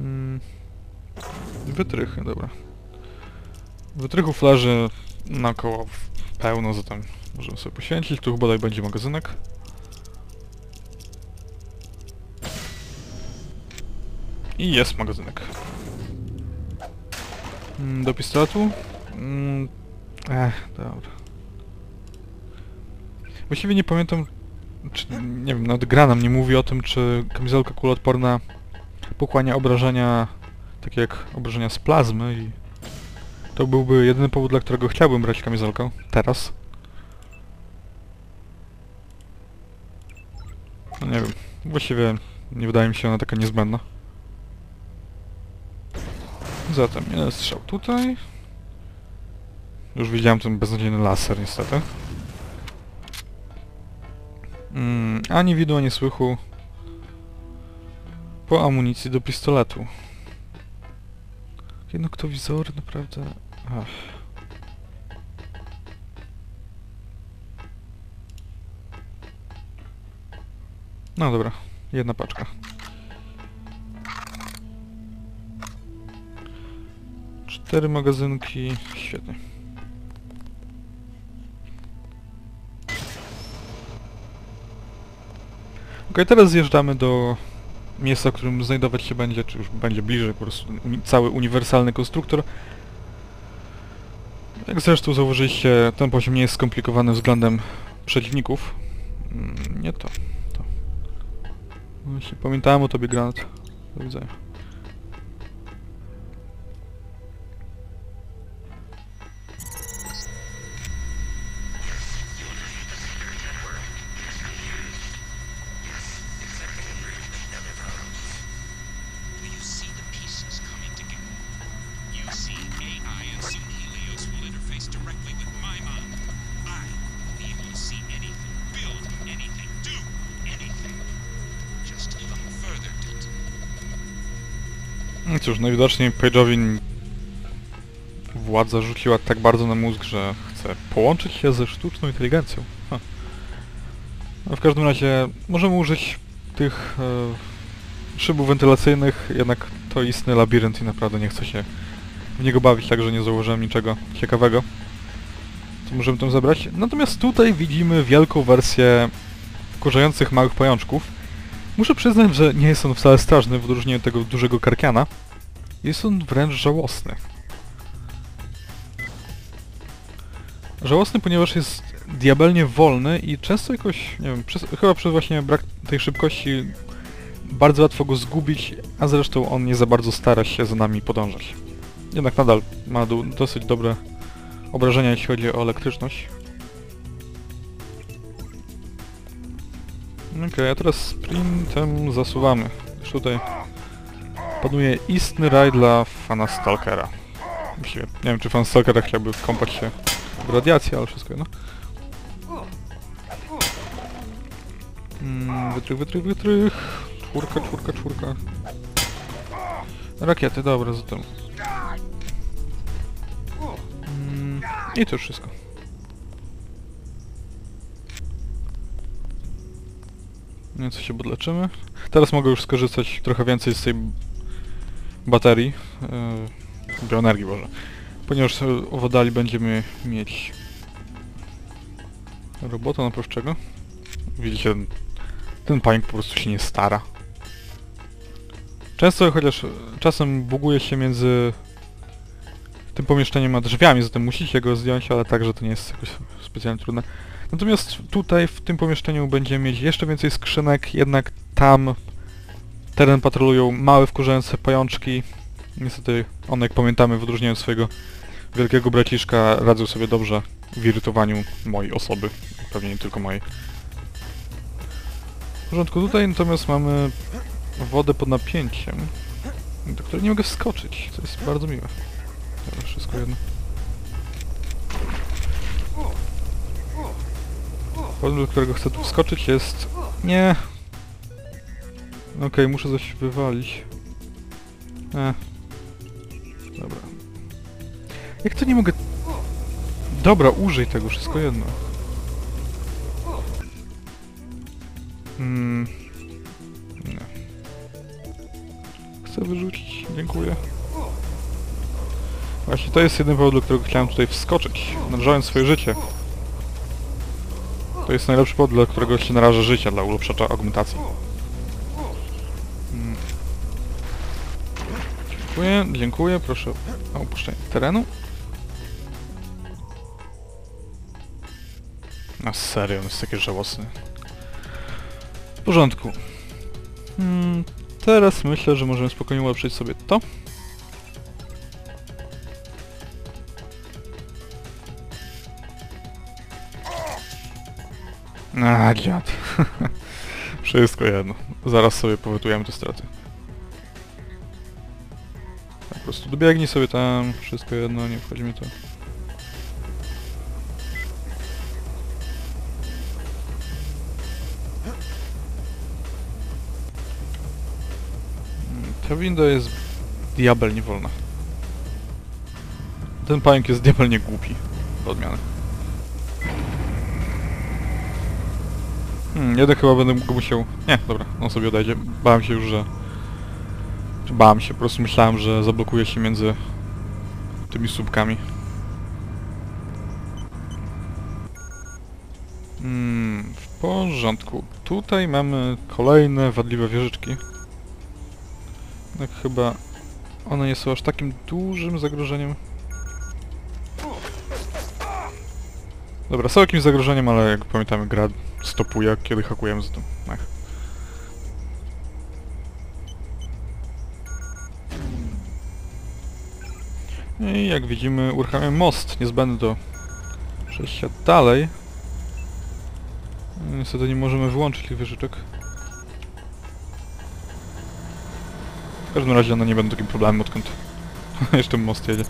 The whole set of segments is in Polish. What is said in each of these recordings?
Mm. Wytrychy, dobra. Wytrychów leży naokoło pełno, zatem możemy sobie poświęcić. Tu bodaj będzie magazynek. I jest magazynek. Mm, Do pistoletu? Mm, Ech, dobra. Właściwie nie pamiętam, czy, nie wiem, nawet gra nam nie mówi o tym, czy kamizelka kuloodporna pochłania obrażenia, takie jak obrażenia z plazmy i to byłby jedyny powód, dla którego chciałbym brać kamizelkę. Teraz. No nie wiem. Właściwie nie wydaje mi się ona taka niezbędna. Zatem jeden strzał tutaj. Już widziałem ten beznadziejny laser niestety. Mm, ani widu, ani słychu po amunicji do pistoletu. Jednoktowizory naprawdę... Ach. No dobra, jedna paczka. Cztery magazynki, świetnie. Okej, teraz zjeżdżamy do miejsca, w którym znajdować się będzie, czy już będzie bliżej po prostu cały uniwersalny konstruktor. Jak zresztą zauważyliście, ten poziom nie jest skomplikowany względem przeciwników. Mm, Nie to, to. Właśnie pamiętałem o tobie, Granat. Do widzenia. Cóż, najwidoczniej Page'owi władza rzuciła tak bardzo na mózg, że chce połączyć się ze sztuczną inteligencją. No, w każdym razie możemy użyć tych e, szybów wentylacyjnych, jednak to istny labirynt i naprawdę nie chcę się w niego bawić, także nie założyłem niczego ciekawego. Co możemy tam zebrać? Natomiast tutaj widzimy wielką wersję wkurzających małych pajączków. Muszę przyznać, że nie jest on wcale straszny w odróżnieniu od tego dużego karkiana. Jest on wręcz żałosny. Żałosny, ponieważ jest diabelnie wolny i często jakoś, nie wiem, przez, chyba przez właśnie brak tej szybkości bardzo łatwo go zgubić, a zresztą on nie za bardzo stara się za nami podążać. Jednak nadal ma do, dosyć dobre obrażenia, jeśli chodzi o elektryczność. Okej, a teraz sprintem zasuwamy. Już tutaj panuje istny raj dla fana Stalkera. Nie wiem czy fan Stalkera chciałby kąpać się w radiacji, ale wszystko jedno. Mm, wytrych, wytrych, wytrych. Czwórka, czwórka, czwórka. Rakiety, dobra, zatem. Mm, I to już wszystko. Nieco się podleczymy. Teraz mogę już skorzystać trochę więcej z tej baterii. Yy, bioenergii Boże. Ponieważ e, owodali będziemy mieć robota naprawczego. Widzicie, ten, ten pająk po prostu się nie stara. Często, chociaż e, czasem buguje się między tym pomieszczeniem a drzwiami, zatem musicie go zdjąć, ale także to nie jest jakoś specjalnie trudne. Natomiast tutaj, w tym pomieszczeniu będziemy mieć jeszcze więcej skrzynek, jednak tam teren patrolują małe, wkurzające pajączki. Niestety one, jak pamiętamy, w odróżnieniu od swojego wielkiego braciszka, radzą sobie dobrze w irytowaniu mojej osoby. Pewnie nie tylko mojej. W porządku, tutaj natomiast mamy wodę pod napięciem, do której nie mogę wskoczyć, co jest bardzo miłe. Dobra, wszystko jedno. Powód, do którego chcę tu wskoczyć jest... Nie. Okej, muszę coś wywalić. E. Dobra. Jak to nie mogę... Dobra, użyj tego, wszystko jedno. Hmm. Nie. Chcę wyrzucić. Dziękuję. Właśnie to jest jeden powód, dla którego chciałem tutaj wskoczyć. Narażając swoje życie. To jest najlepszy powód, dla którego się naraża życia, dla ulepszacza augmentacji. Dziękuję, dziękuję, proszę o opuszczenie terenu. Na serio, on jest taki żałosny. W porządku. Hmm, teraz myślę, że możemy spokojnie ulepszyć sobie to. A, dziad. Wszystko jedno. Zaraz sobie powetujemy te straty. Prostu dobiegnij sobie tam, wszystko jedno, nie wchodzi mi to. Ta winda jest diabelnie wolna. Ten pająk jest diabelnie głupi. Do odmiany. Hmm, jeden chyba będę go musiał... Nie, dobra, on sobie odejdzie. Bałem się już, że... Bałem się, po prostu myślałem, że zablokuje się między tymi słupkami. Hmm, w porządku. Tutaj mamy kolejne wadliwe wieżyczki. Tak chyba one nie są aż takim dużym zagrożeniem. Dobra, są jakimś zagrożeniem, ale jak pamiętamy gra stopuje, kiedy hakujemy z tym. Ech. I jak widzimy uruchamiamy most niezbędny do przejścia dalej. Niestety nie możemy wyłączyć tych wieżyczek. W każdym razie one nie będą takim problemem, odkąd jeszcze most jedzie.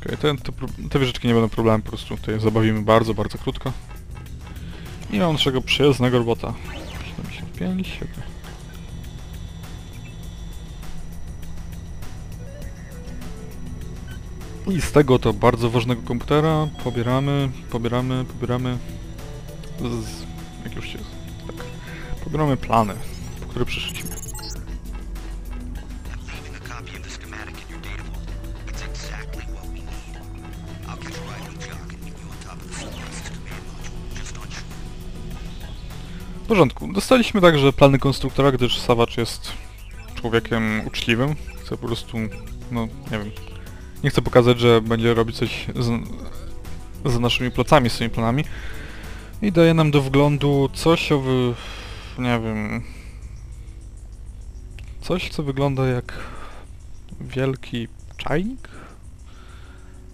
Okej, te, te, te nie będą problemem, po prostu tutaj zabawimy bardzo, bardzo krótko. I mam naszego przyjaznego robota. 75, okej. I z tego to bardzo ważnego komputera pobieramy, pobieramy, pobieramy. Z, jak już się, tak, pobieramy plany, po które shore. W porządku. Dostaliśmy także plany konstruktora, gdyż Savage jest człowiekiem uczciwym. Chce po prostu, no nie wiem, nie chce pokazać, że będzie robić coś z, za naszymi plecami z tymi planami. I daje nam do wglądu coś o nie wiem... Coś, co wygląda jak wielki czajnik?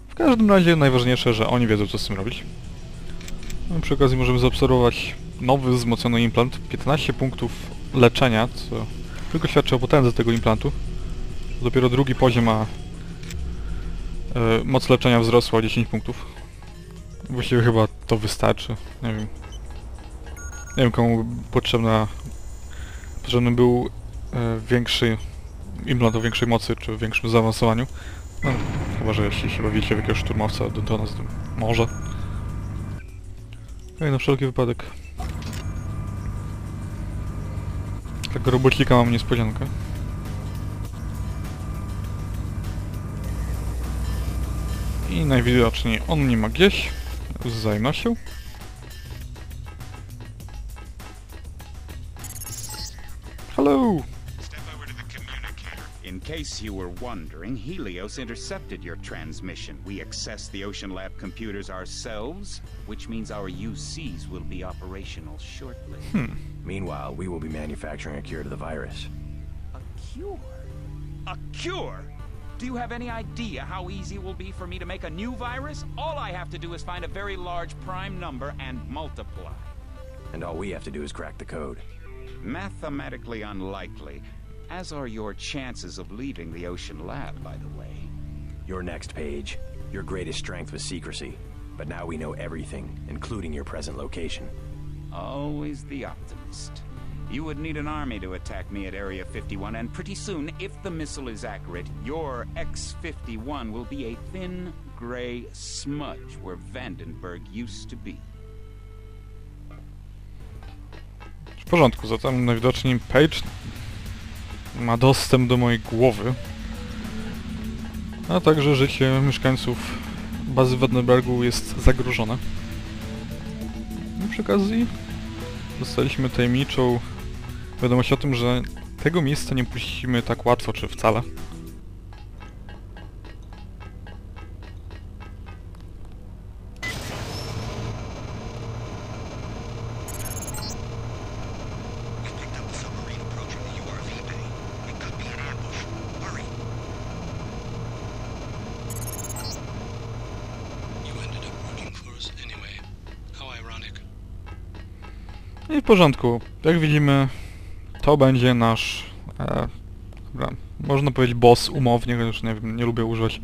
W każdym razie najważniejsze, że oni wiedzą, co z tym robić. No, przy okazji możemy zaobserwować nowy wzmocniony implant, 15 punktów leczenia, co tylko świadczy o potędze tego implantu. Dopiero drugi poziom ma e, moc leczenia wzrosła o 10 punktów. Właściwie chyba to wystarczy, nie wiem. Nie wiem komu potrzebna, potrzebny był e, większy implant o większej mocy, czy większym zaawansowaniu. No, chyba, że jeśli się bawicie w jakiegoś szturmowca, Dentona z tym może. Okej, na wszelki wypadek. Tego robocika mam niespodziankę. I najwidoczniej on mnie ma gdzieś. Zajmę się. Hello! Step over to the communicator. In case you were wondering, Helios intercepted your transmission. We accessed the Ocean Lab computers ourselves, which means our UCs will be operational shortly. Hmm. Meanwhile, we will be manufacturing a cure to the virus. A cure? A cure? Do you have any idea how easy it will be for me to make a new virus? All I have to do is find a very large prime number and multiply. And all we have to do is crack the code. Mathematically unlikely, as are your chances of leaving the Ocean Lab, by the way. Your next page. Your greatest strength was secrecy. But now we know everything, including your present location. Always the optimist. You would need an army to attack me at Area 51, and pretty soon, if the missile is accurate, your X-51 will be a thin, gray smudge where Vandenberg used to be. porządku, zatem najwidoczniej Page ma dostęp do mojej głowy, a także życie mieszkańców bazy Wednebergu jest zagrożone. Przy okazji dostaliśmy tajemniczą wiadomość o tym, że tego miejsca nie puścimy tak łatwo, czy wcale. Ironic. I w porządku. Jak widzimy, to będzie nasz... E, dobra, można powiedzieć boss umownie, chociaż nie wiem, nie lubię używać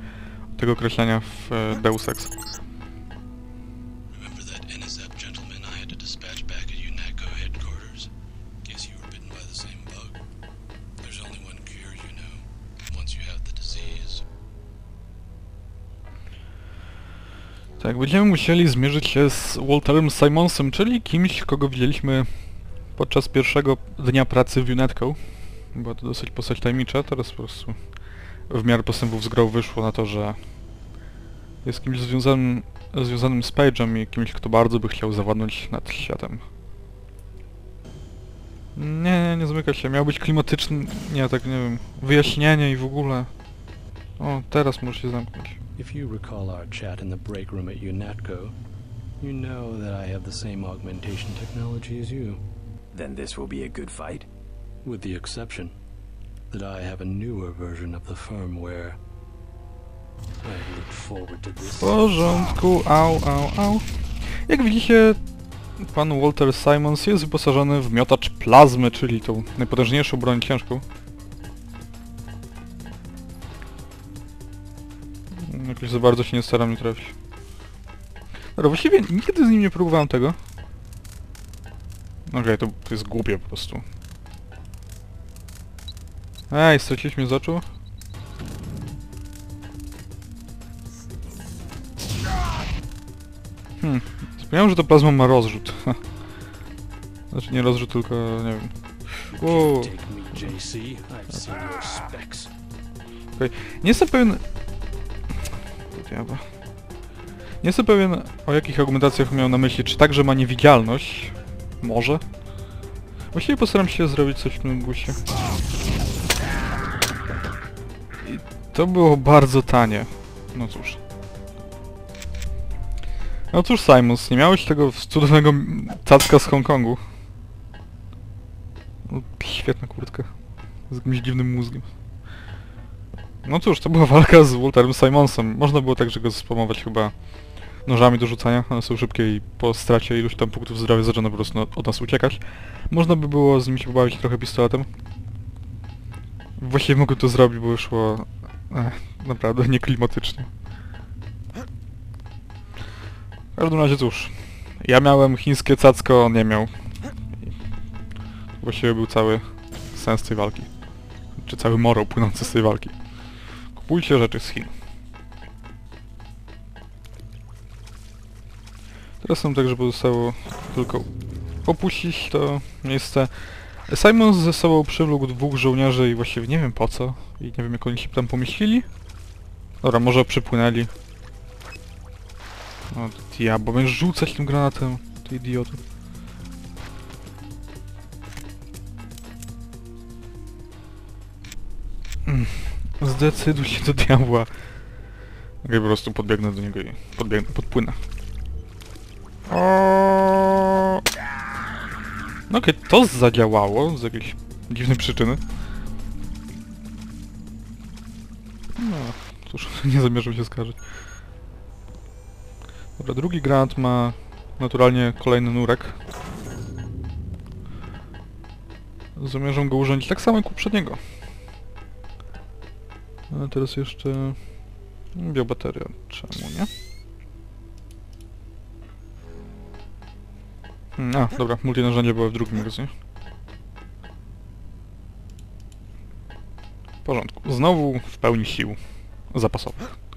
tego określenia w e, Deus Ex. Tak, będziemy musieli zmierzyć się z Walterem Simonsem, czyli kimś, kogo widzieliśmy podczas pierwszego dnia pracy w UNETCO. Była to dosyć postać tajemnicza, teraz po prostu w miarę postępów z grą wyszło na to, że jest kimś związanym, związanym z Page'em i kimś, kto bardzo by chciał zawładnąć nad światem. Nie, nie, nie zamyka się. Miał być klimatyczny, nie, tak nie wiem, wyjaśnienie i w ogóle. O, teraz może się zamknąć. If you recall our chat in the break room at UNATCO, you know that I have the same augmentation technology as you, Then this will be a good fight? with the exception that I have a newer version of the firmware. I look forward to this. W porządku, au, au, au. Jak widzicie, pan Walter Simons jest wyposażony w miotacz plazmy, czyli tą najpotężniejszą broń ciężką. Jakoś za bardzo się nie staram nie trafić. Dobra, właściwie nigdy z nim nie próbowałem tego. Okej, to, to jest głupie po prostu. Ej, straciliśmy z oczu? Hmm. Wspomniałem, że to plazma ma rozrzut. znaczy nie rozrzut, tylko nie wiem. Wow. Specs. Nie jestem pewien... Diabła. Nie jestem pewien o jakich argumentacjach miał na myśli. Czy także ma niewidzialność? Może? Właściwie postaram się zrobić coś w tym guście. I to było bardzo tanie. No cóż. No cóż Simons, nie miałeś tego cudownego cacka z Hongkongu? No, świetna kurtka. Z jakimś dziwnym mózgiem. No cóż, to była walka z Walterem Simonsem. Można było także go spamować chyba nożami do rzucania, one są szybkie i po stracie iluś tam punktów zdrowia zaczyna po prostu od nas uciekać. Można by było z nim się pobawić trochę pistoletem. Właściwie mogłem to zrobić, bo wyszło eh, naprawdę nieklimatycznie. W każdym razie cóż, ja miałem chińskie cacko, on nie miał. Właściwie był cały sens tej walki. Czy cały morał płynący z tej walki. Kupujcie rzeczy z Chin. Teraz nam także pozostało tylko opuścić to miejsce. Simon ze sobą przywlókł dwóch żołnierzy i właściwie nie wiem po co. I nie wiem jak oni się tam pomieścili. Dobra, może przypłynęli. O, diabło, będziesz rzucać tym granatem, ty idiotu. Mm, Zdecyduj się do diabła. Okej, po prostu podbiegnę do niego i podbiegnę, podpłynę. No okej, to zadziałało z jakiejś dziwnej przyczyny. No, cóż, nie zamierzam się skarżyć. Dobra, drugi granat ma naturalnie kolejny nurek. Zamierzam go użyć tak samo jak poprzedniego. A teraz jeszcze... Biobateria, czemu nie? A, dobra, multinarzędzie było w drugim magazynie. W porządku. Znowu w pełni sił zapasowych.